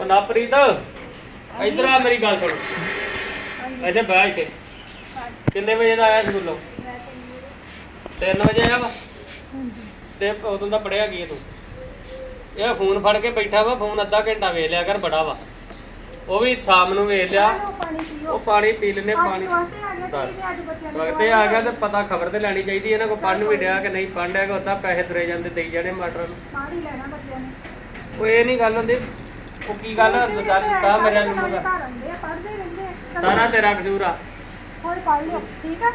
ਉਹ ਨਾ ਪ੍ਰੀਤ ਇੱਧਰ ਆ ਮੇਰੀ ਗੱਲ ਸੁਣ। ਇੱਥੇ ਬਹਿ ਇੱਥੇ। ਕਿੰਨੇ ਵਜੇ ਦਾ ਆਇਆ ਸਕੂਲੋਂ? 3 ਵਜੇ ਆਇਆ ਵਾ? ਤੇ ਉਦੋਂ ਦਾ ਪੜਿਆ ਕੀ ਤੂੰ? ਇਹ ਫੋਨ ਫੜ ਕੇ ਬੈਠਾ ਵਾ ਫੋਨ ਅੱਧਾ ਘੰਟਾ ਵੇਖ ਲਿਆ ਕਰ ਬੜਾ ਵਾ। ਉਹ ਵੀ ਸ਼ਾਮ ਨੂੰ ਵੇਖ ਲਿਆ। ਉਹ ਪਾਣੀ ਪੀ ਲੈਨੇ ਪਾਣੀ ਵਕਤੇ ਆ ਗਿਆ ਤੇ ਪਤਾ ਖਬਰ ਤੇ ਲੈਣੀ ਚਾਹੀਦੀ ਇਹਨਾਂ ਕੋ ਪੜਨ ਵੀ ਡਿਆ ਕਿ ਨਹੀਂ ਪੜਨ ਡਿਆ ਕਿ ਉਦਾਂ ਪੈਸੇ ਤੁਰੇ ਜਾਂਦੇ ਦੇਈ ਜਾਣੇ ਮਾਸਟਰ ਨੂੰ। ਪਾਣੀ ਲੈਣਾ ਬੱਚਿਆਂ ਨੇ। ਉਹ ਇਹ ਨਹੀਂ ਗੱਲ ਹੁੰਦੀ। ਉਹ ਕੀ ਗੱਲ ਆ? ਦੱਸ ਤਾਂ ਮੇਰੇ ਨੂੰ ਘਰ ਆਉਂਦੇ ਆ ਪੜ੍ਹਦੇ ਰਹਿੰਦੇ ਆ ਸਾਰਾ ਤੇਰਾ ਕਸੂਰ ਆ। ਹੁਣ ਪੜ੍ਹ ਲਿਓ ਠੀਕ ਆ?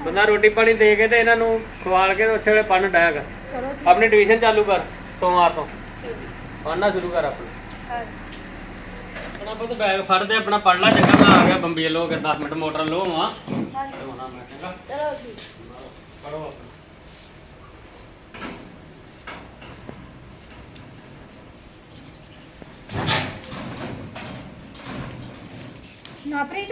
ਬੰਦਾ ਰੋਟੀ ਪਾਣੀ ਦੇ ਕੇ ਤੇ ਇਹਨਾਂ ਨੂੰ ਖਵਾਲ ਕੇ ਤੇ ਉਸੇ ਵੇਲੇ ਪੜਨ ਡਾਇਆਗਾ ਚਲੋ ਆਪਣੀ ਟਿਊਸ਼ਨ ਚਾਲੂ ਕਰ ਸੋਮਵਾਰ ਤੋਂ। ਪੜਨਾ ਸ਼ੁਰੂ ਕਰ ਆਪਣਾ। ਆਪਣਾ ਪੁੱਤ ਬੈਗ ਫੜ ਦੇ ਆਪਣਾ ਪੜ ਲੈ ਚੰਗਾ ਮੈਂ ਆ ਗਿਆ ਬੰਬੀ ਲੋ ਕੇ 10 ਮਿੰਟ ਮੋਟਰ ਲੋ ਆ ਤੇ ਹੁਣ ਆ ਮੈਂ ਚੰਗਾ ਚਲੋ ਠੀਕ। ਪੜੋ ਆਪਣਾ। ਨਾ ਪ੍ਰੀਤ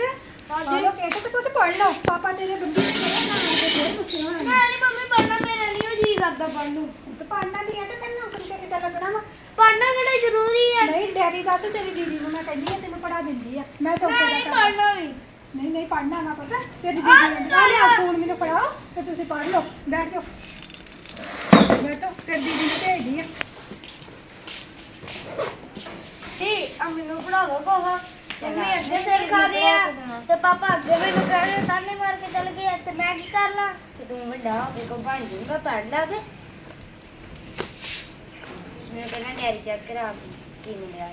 ਚਲੋ ਕੇਟ ਤੇ ਪੁੱਤ ਪੜ੍ਹ ਲਓ। ਪਾਪਾ ਤੇਰੇ ਬੰਦੇ ਨੇ ਤੇ ਫੇਰ ਗੁੱਸੇ ਹੋਣਾ ਮੈਂ ਨਹੀਂ ਮੰਮੀ ਪੜਨਾ ਮੇਰਾ ਨਹੀਂ ਉਹ ਜੀ ਕਰਦਾ ਪੜਨ ਨੂੰ। ਤੇ ਪੜਨਾ ਨਹੀਂ ਹੈ ਤੇ ਤੈਨੂੰ ਨੌਕਰੀ ਤੇ ਕਿੱਦਾਂ ਲੱਗਣਾ ਵਾ। ਪੜਨਾ ਕਿਹੜਾ ਜ਼ਰੂਰੀ ਹੈ? ਨਹੀਂ ਡੈਡੀ ਦੱਸ ਤੇਰੀ ਦੀਦੀ ਨੂੰ ਮੈਂ ਕਹਿੰਦੀ ਆ ਤੈਨੂੰ ਪੜਾ ਦਿੰਦੀ ਆ ਮੈਂ ਚੌਕੇ ਦਾ ਨਹੀਂ ਕੰਮ ਪੜਨਾ ਵੀ। ਨਹੀਂ ਨਹੀਂ ਪੜਨਾ ਨਾ ਪਤਾ। ਤੇਰੀ ਦੀਦੀ ਨੇ ਆ ਲਿਆ ਫੋਨ ਮੈਨੂੰ ਫੜਾਓ ਤੇ ਤੁਸੀਂ ਪੜ ਲਓ। ਬੈਠ ਜਾਓ। ਬੈਠੋ ਤੇਰੀ ਦੀਦੀ ਨੇ ਭੇਜਦੀ ਆ ਜੀ ਆ ਮੈਨੂੰ ਪੜਾ ਕੋਹਾ। ਮੰਮੀ ਅੱਗੇ ਸਿਰ ਖਾ ਗਿਆ ਤੇ ਪਾਪਾ ਅੱਗੇ ਮੈਨੂੰ ਕਹਿੰਦੇ ਤਾਨੇ ਮਾਰ ਕੇ ਚਲ ਗਏ ਤੇ ਮੈਂ ਕੀ ਕਰ ਲਾਂ? ਤੇ ਤੂੰ ਵੱਡਾ ਹੋ ਕੇ ਕੋ ਬਣ ਜੂਗਾ ਪੜ ਲਾਗੇ ਮੈਂ ਪਹਿਲਾਂ ਡੈਰੀ ਚੈੱਕ ਕਰਾ ਕੀ ਮਿਲਿਆ